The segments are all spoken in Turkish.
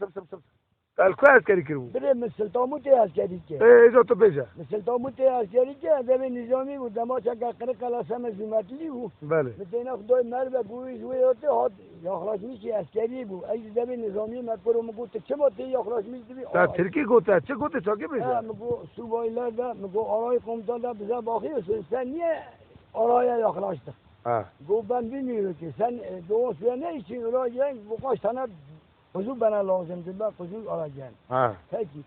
sır sır sır. Elku askeri kirbu. Bire Mısıltamı te askeri ke. Eee ezo to beja. Mısıltamı te askeri ke. Deve nizami bu. Damaça kakırı kalasam hizmetli bu. Bale. Mesela Xuday merve bu iş ve yote had yaklaşmış ki askeri bu. Ay deve nizami mekburu mu kutu kim otu yaklaşmış gibi. Ta Türkiye gote. Çe gote çake Ha beja. bu subaylar da bu aray komutanlar bize bakıyorsun. Sen niye araya yaklaştın? Ha. Bu ben bilmiyorum ki. Sen e, doğu suya ne için arayacaksın? Bu kaç tane kuzu bana lazımdı. Ben kuzu arayacağım. Ha. Peki.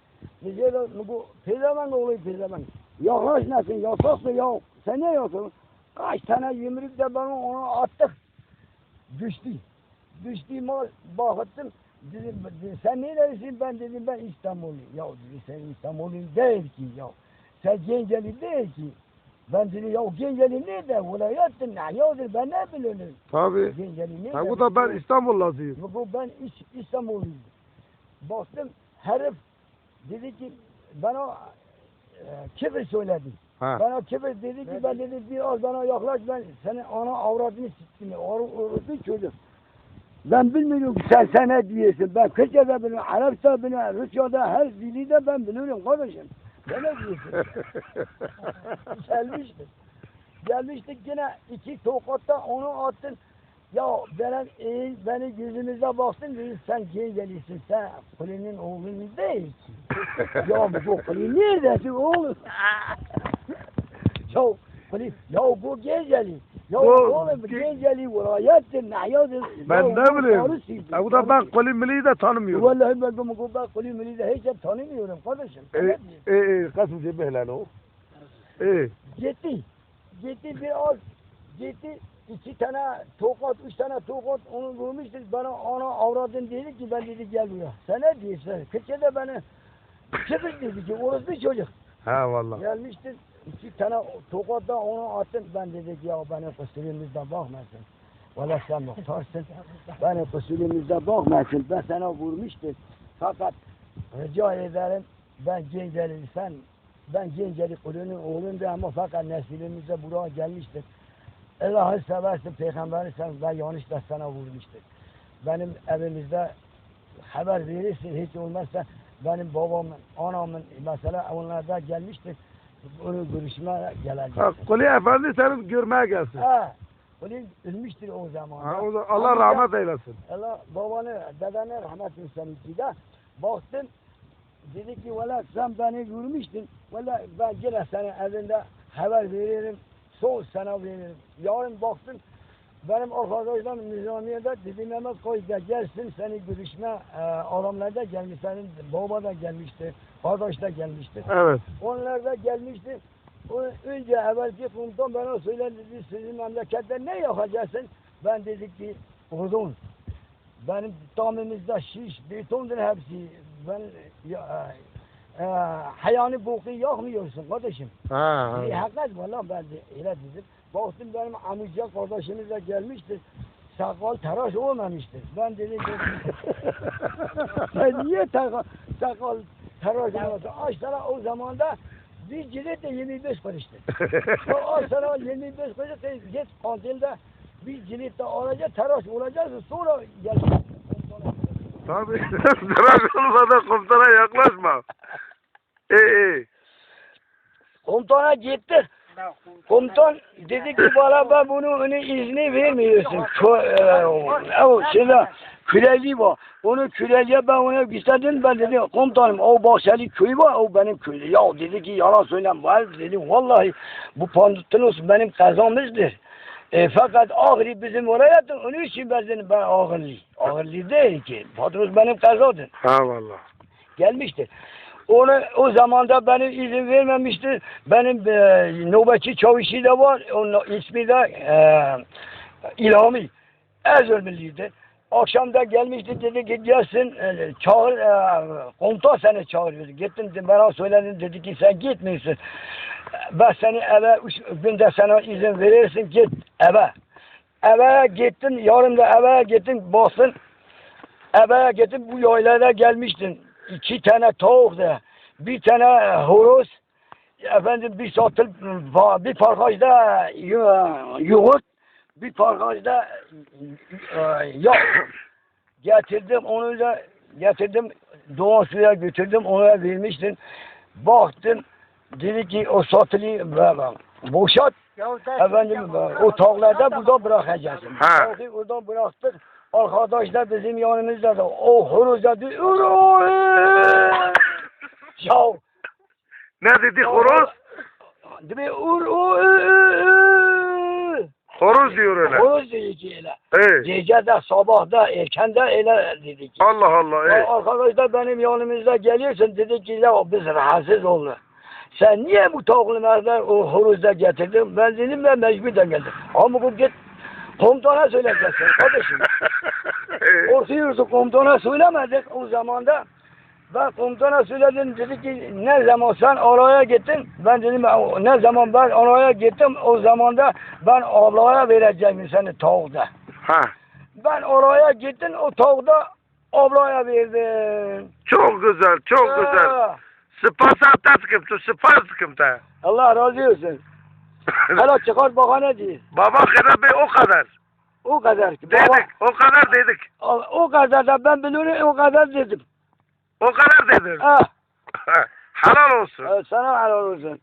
Mesela bu pezeven oğlu pezeven. Yaklaşmasın, yasak mı ya? Sen ne yapıyorsun? Kaç tane yumruk da bana onu attık. Düştü. Düştü mal baktım. Dedim, sen nerelisin? Ben dedim ben İstanbulluyum. Ya dedi sen İstanbulluyum değil ki ya. Sen Genceli değil ki. Ben dedim ya Genceli nerede? Vilayetin ne? Ya dedi ben ne biliyorum? Tabi. Genceli nerede? Ha bu da ben İstanbul lazıyım. Bu ben İs- İstanbulluyum. Baktım herif dedi ki bana e, kibir söyledi. Ha. Bana kibir dedi ki ben dedi biraz bana yaklaş ben senin ana avradını siktim. Orası çocuk. Ben bilmiyorum sen sen ne diyorsun. Ben Kırkçe'de biliyorum, Arapça biliyorum, Rusça'da her dili de ben biliyorum kardeşim. Ne diyorsun? Gelmiştik. Gelmiştik yine iki tokatta onu attın. Ya benim eğil beni yüzümüze baksın dedi sen gelisin sen kulinin oğlun değil ki. ya bu kulin neredesin oğlum? ya kulin ya bu geceli. Ya oğlum vilayettir. Ben ne bileyim. Bu da ben Koli Milli'yi de tanımıyorum. Vallahi ben bu mukuba kulin milli de hiç tanımıyorum kardeşim. Eee eee kasım cebi helal o. Eee. Gitti. Gitti biraz. Gitti. iki tane tokat, üç tane tokat onu vurmuştu. Bana ana avradın dedi ki ben dedi gel buraya. Sen ne diyorsun? Kırkçe'de beni çıkış dedi ki orası bir çocuk. Ha valla. Gelmişti. İki tane tokat da onu attım. Ben dedi ki ya benim kusurumuzda bakmasın. Valla sen muhtarsın. benim kusurumuzda bakmasın. Ben sana vurmuştum. Fakat rica ederim ben Genceli sen ben Genceli kulunun oğluyum ama fakat neslimizde buraya gelmiştir. Allah'ı seversin, peygamberi sen ben yanlış da sana vurmuştur. Benim evimizde haber verirsin hiç olmazsa benim babamın, anamın mesela onlarda gelmiştir. Onu görüşmeye gelecek. Ha, Koli Efendi seni görmeye gelsin. Ha, Kulin ölmüştür o zaman. Ha, o da Allah rahmet eylesin. Allah babanı, dedeni rahmet eylesin ki de baktım dedi ki valla sen beni görmüştün. Valla ben gene senin evinde haber veririm. Soğuk sana veririm. Yarın baktım benim arkadaşlarım Nizamiye'de dedi Mehmet koy da gelsin seni görüşme e, adamlarda gelmiş. Senin baba da gelmişti. Kardeş de gelmişti. Evet. Onlar da gelmişti. O, önce evvelki komutan bana söyledi dedi sizin memlekette ne yapacaksın? Ben dedik ki uzun. Benim damımızda şiş, betondur hepsi. Ben ya, e, hayani boku yakmıyorsun kardeşim. Ha. Ha. hakikat var lan ben de öyle dedim. Baktım benim amca kardeşimiz de gelmişti. Sakal tıraş olmamıştır. Ben dedim ki sen niye sakal, sakal tıraş olmadın? Açlara o zaman da bir cilet de 25 kuruştu. O açlara 25 kuruş git kantinde bir cilet de alacak tıraş olacaksın sonra gel. Tabii. Tıraş olma da komutana yaklaşma. Eee. Komutana gittik. Komutan dedi ki bana ben bunu onu izni vermiyorsun. Kö, e, şimdi küreli var. Onu küreliye ben ona istedim ben dedim komutanım o Bahçeli köyü var o benim köyü. Ya dedi ki yalan söylem var dedim vallahi bu Pandutulus benim kazamızdır. E, fakat Ağrı bizim oraya da onun için ben dedim ben Ağrılı. Ağrılı değil ki. Patros benim kazadır Ha valla. gelmişti. Onu o zamanda benim izin vermemişti. Benim e, nöbetçi çavuşu da var. Onun ismi de e, İlhami. Erzurumluydu. Akşam da gelmişti dedi gelsin e, çağır e, komutan seni çağırıyor. Gittim bana söyledin dedi ki sen gitmiyorsun. Ben seni eve üç günde sana izin verirsin git eve. Eve gittin yarın da eve gittin baksın eve gittim bu yaylara gelmiştin. İki tane tavuk da, bir tane horoz, efendim bir satıl, bir parkajda yu- yoğurt, bir parkajda e, yağ. Getirdim onu da getirdim. Doğan suya götürdüm. Ona vermiştim. Baktım. Dedi ki o satılıyor. Boşalt. Efendim o tağlarda burada bırakacaksın. Ha. Tağı Oradan bıraktık. Arkadaşlar bizim yanımızda da o horoz dedi. Ya Ne dedi horoz? Dedi ur u ı, ı, ı. Horoz diyor öyle. Horoz dedi ki öyle. Ey. Gece de sabahda erken de öyle dedi ki. Allah Allah. Ya Arkadaşlar benim yanımızda geliyorsun dedi ki ya biz rahatsız olduk. Sen niye bu tavuklulardan o horozda getirdin? Ben dedim ben mecburdan geldim. Ama bu git komutana söyleyeceksin kardeşim. Ey. Orta yurdu komutana söylemedik o zaman da. Ben komutana söyledim dedi ki ne zaman sen oraya gittin? Ben dedim ne zaman ben oraya gittim o zaman da ben ablaya vereceğim seni tavukta. Ha. Ben oraya gittim o tavukta ablaya verdim. Çok güzel, çok güzel. Ha, Spasakta sıkıntı, spas sıkıntı. Allah razı olsun. Hala çıkar bahane değil. Baba kadar be o kadar. O kadar ki. Baba, Dedik, o kadar dedik. o, o kadar da ben biliyorum o kadar dedim. O kadar dedin. Ha, Ha. Helal olsun. sana helal olsun.